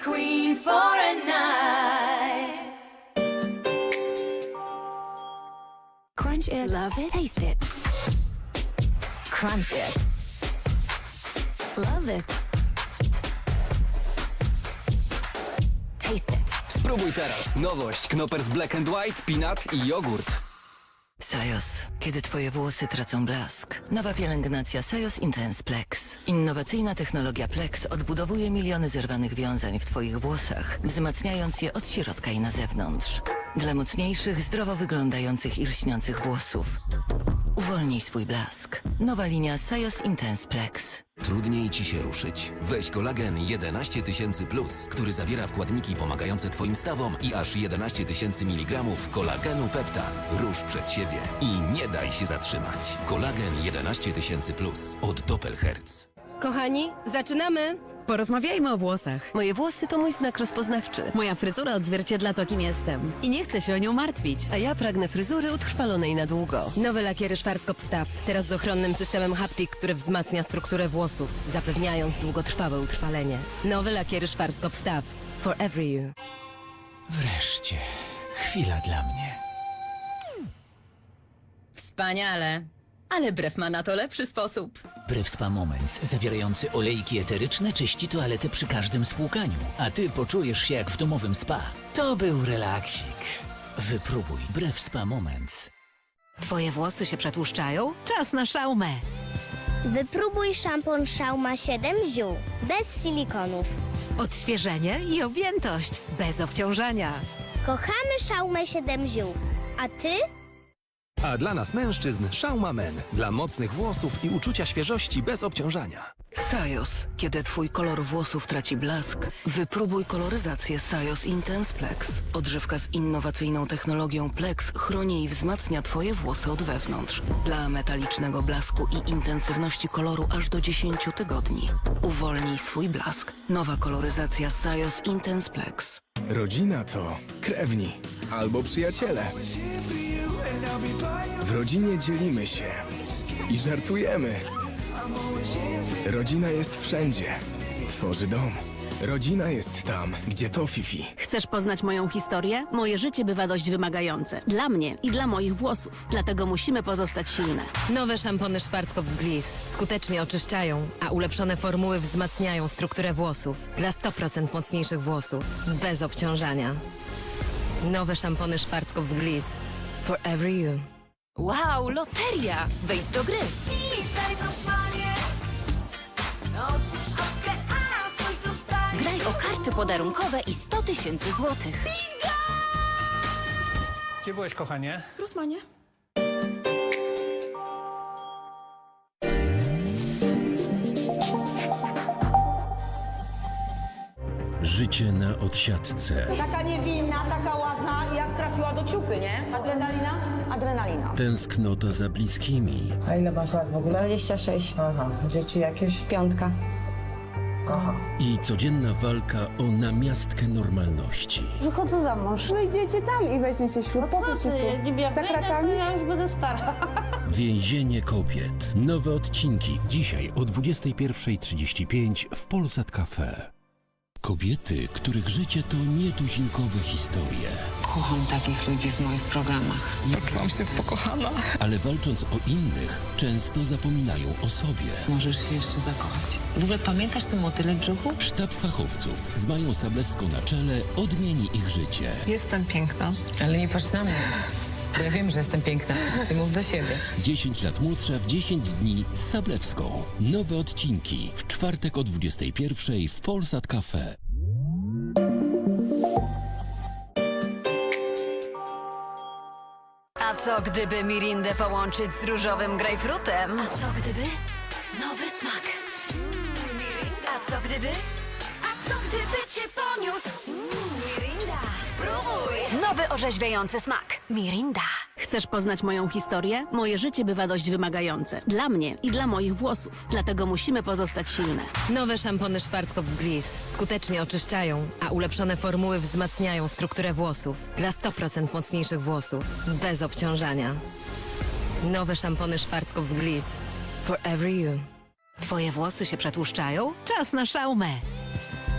queen for a night. Crunch it. Love it. Taste it. Crunch it. Love it. Taste it. Spróbuj teraz nowość Knoppers Black and White, Peanut i jogurt. Sajos, kiedy twoje włosy tracą blask. Nowa pielęgnacja Sajos Intense Plex. Innowacyjna technologia Plex odbudowuje miliony zerwanych wiązań w twoich włosach, wzmacniając je od środka i na zewnątrz. Dla mocniejszych, zdrowo wyglądających i lśniących włosów. Uwolnij swój blask. Nowa linia Sajos Intense Plex. Trudniej ci się ruszyć? Weź kolagen 11 tysięcy plus, który zawiera składniki pomagające twoim stawom i aż 11 tysięcy miligramów kolagenu peptan. Rusz przed siebie i nie daj się zatrzymać. Kolagen 11 tysięcy plus od Doppelherz. Kochani, zaczynamy! Porozmawiajmy o włosach. Moje włosy to mój znak rozpoznawczy. Moja fryzura odzwierciedla to, kim jestem. I nie chcę się o nią martwić. A ja pragnę fryzury utrwalonej na długo. Nowe lakiery Schwarzkopf Taft. Teraz z ochronnym systemem Haptik, który wzmacnia strukturę włosów, zapewniając długotrwałe utrwalenie. Nowe lakiery Schwarzkopf Taft. For every you. Wreszcie, chwila dla mnie. Wspaniale. Ale brew ma na to lepszy sposób. Brew Spa Moments, zawierający olejki eteryczne, czyści toalety przy każdym spłukaniu, a ty poczujesz się jak w domowym spa. To był relaksik. Wypróbuj Brew Spa Moments. Twoje włosy się przetłuszczają? Czas na szaumę. Wypróbuj szampon Szauma 7 ziół, bez silikonów. Odświeżenie i objętość. Bez obciążania. Kochamy Szaumę 7 ziół. A ty? A dla nas mężczyzn Shauma Men. Dla mocnych włosów i uczucia świeżości bez obciążania. Sajos, kiedy twój kolor włosów traci blask, wypróbuj koloryzację Sajos Intense Plex. Odżywka z innowacyjną technologią Plex chroni i wzmacnia twoje włosy od wewnątrz. Dla metalicznego blasku i intensywności koloru aż do 10 tygodni. Uwolnij swój blask. Nowa koloryzacja Sajos Intense Plex. Rodzina to krewni albo przyjaciele. W rodzinie dzielimy się i żartujemy. Rodzina jest wszędzie. Tworzy dom. Rodzina jest tam, gdzie to Fifi. Chcesz poznać moją historię? Moje życie bywa dość wymagające. Dla mnie i dla moich włosów. Dlatego musimy pozostać silne. Nowe szampony Schwarzkopf Gliss skutecznie oczyszczają, a ulepszone formuły wzmacniają strukturę włosów. Dla 100% mocniejszych włosów, bez obciążania. Nowe szampony Schwarzkopf Gliss. For every you. Wow, loteria! Wejdź do gry. Graj o karty podarunkowe i 100 tysięcy złotych. Gdzie byłeś, kochanie? Życie na odsiadce. Taka niewinna, taka ładna, jak trafiła do ciupy, nie? Adrenalina? Adrenalina. Tęsknota za bliskimi. A ile masz lat w ogóle? 26. Aha. Dzieci jakieś? Piątka. Aha. I codzienna walka o namiastkę normalności. Wychodzę za mąż. Wyjdziecie tam i weźmiecie ślub. Po co ci tu? Jak ja za kratami? to ja już będę stara. Więzienie kobiet. Nowe odcinki dzisiaj o 21.35 w Polsat Cafe. Kobiety, których życie to nietuzinkowe historie. Kocham takich ludzi w moich programach. Poczułam się pokochana. Ale walcząc o innych, często zapominają o sobie. Możesz się jeszcze zakochać. W ogóle pamiętasz ten motylek w brzuchu? Sztab fachowców z Mają Sablewską na czele odmieni ich życie. Jestem piękna. Ale nie patrz na mnie. Bo ja wiem, że jestem piękna. Ty mów do siebie. 10 lat młodsza w 10 dni z Sablewską. Nowe odcinki w czwartek o 21.00 w Polsat Cafe. A co gdyby Mirindę połączyć z różowym grejpfrutem? A co gdyby? Nowy smak. Mirinda. A co gdyby? A co gdyby cię poniósł? Orzeźwiający smak. Mirinda. Chcesz poznać moją historię? Moje życie bywa dość wymagające. Dla mnie i dla moich włosów. Dlatego musimy pozostać silne. Nowe szampony Schwarzkopf Gliss skutecznie oczyszczają, a ulepszone formuły wzmacniają strukturę włosów. Dla 100% mocniejszych włosów, bez obciążania. Nowe szampony Schwarzkopf Gliss. For every you. Twoje włosy się przetłuszczają? Czas na szaumę.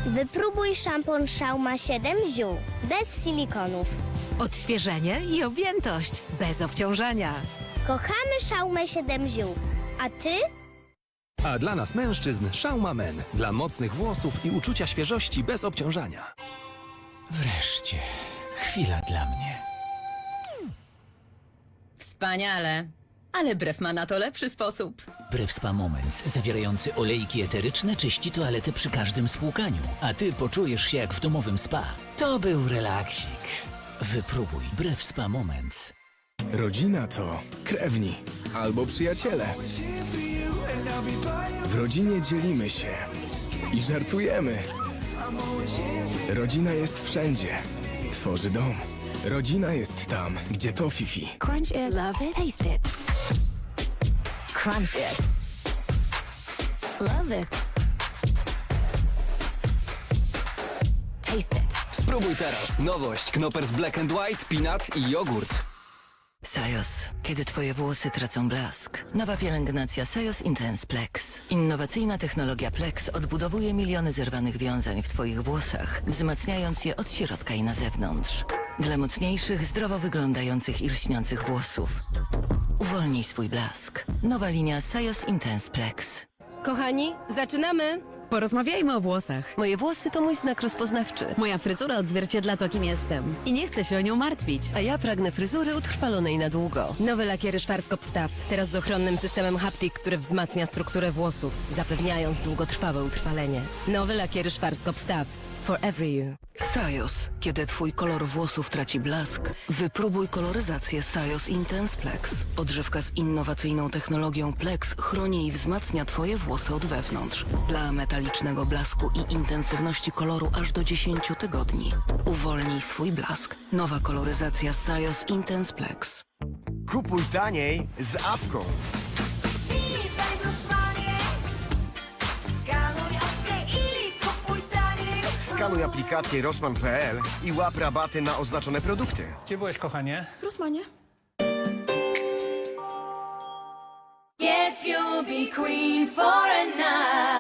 Wypróbuj szampon Szauma 7 ziół. Bez silikonów. Odświeżenie i objętość. Bez obciążania. Kochamy Szaumę 7 ziół. A ty? A dla nas mężczyzn Szauma Men. Dla mocnych włosów i uczucia świeżości bez obciążania. Wreszcie. Chwila dla mnie. Wspaniale. Ale brew ma na to lepszy sposób. Brew Spa Moments, zawierający olejki eteryczne, czyści toalety przy każdym spłukaniu. A ty poczujesz się jak w domowym spa. To był relaksik. Wypróbuj Brew Spa Moments. Rodzina to krewni albo przyjaciele. W rodzinie dzielimy się i żartujemy. Rodzina jest wszędzie. Tworzy dom. Rodzina jest tam, gdzie to Fifi. Crunch it. Love it. Taste it. Crunch it. Love it. Taste it. Spróbuj teraz nowość Knoppers Black and White, Peanut i jogurt. Sajos, kiedy twoje włosy tracą blask. Nowa pielęgnacja Sajos Intense Plex. Innowacyjna technologia Plex odbudowuje miliony zerwanych wiązań w twoich włosach, wzmacniając je od środka i na zewnątrz. Dla mocniejszych, zdrowo wyglądających i lśniących włosów. Uwolnij swój blask. Nowa linia Sajos Intense Plex. Kochani, zaczynamy! Porozmawiajmy o włosach. Moje włosy to mój znak rozpoznawczy. Moja fryzura odzwierciedla to, kim jestem. I nie chcę się o nią martwić. A ja pragnę fryzury utrwalonej na długo. Nowe lakiery Schwarzkopf Taft. Teraz z ochronnym systemem Haptik, który wzmacnia strukturę włosów, zapewniając długotrwałe utrwalenie. Nowe lakiery Schwarzkopf Taft. For every you. Sajos. Kiedy twój kolor włosów traci blask, wypróbuj koloryzację Sajos Intense Plex. Odżywka z innowacyjną technologią Plex chroni i wzmacnia twoje włosy od wewnątrz. Dla metalicznego blasku i intensywności koloru aż do 10 tygodni. Uwolnij swój blask. Nowa koloryzacja Sajos Intense Plex. Kupuj taniej z apką. Skanuj aplikację Rosman.pl i łap rabaty na oznaczone produkty. Gdzie byłeś, kochanie? Yes, you'll be queen for a night.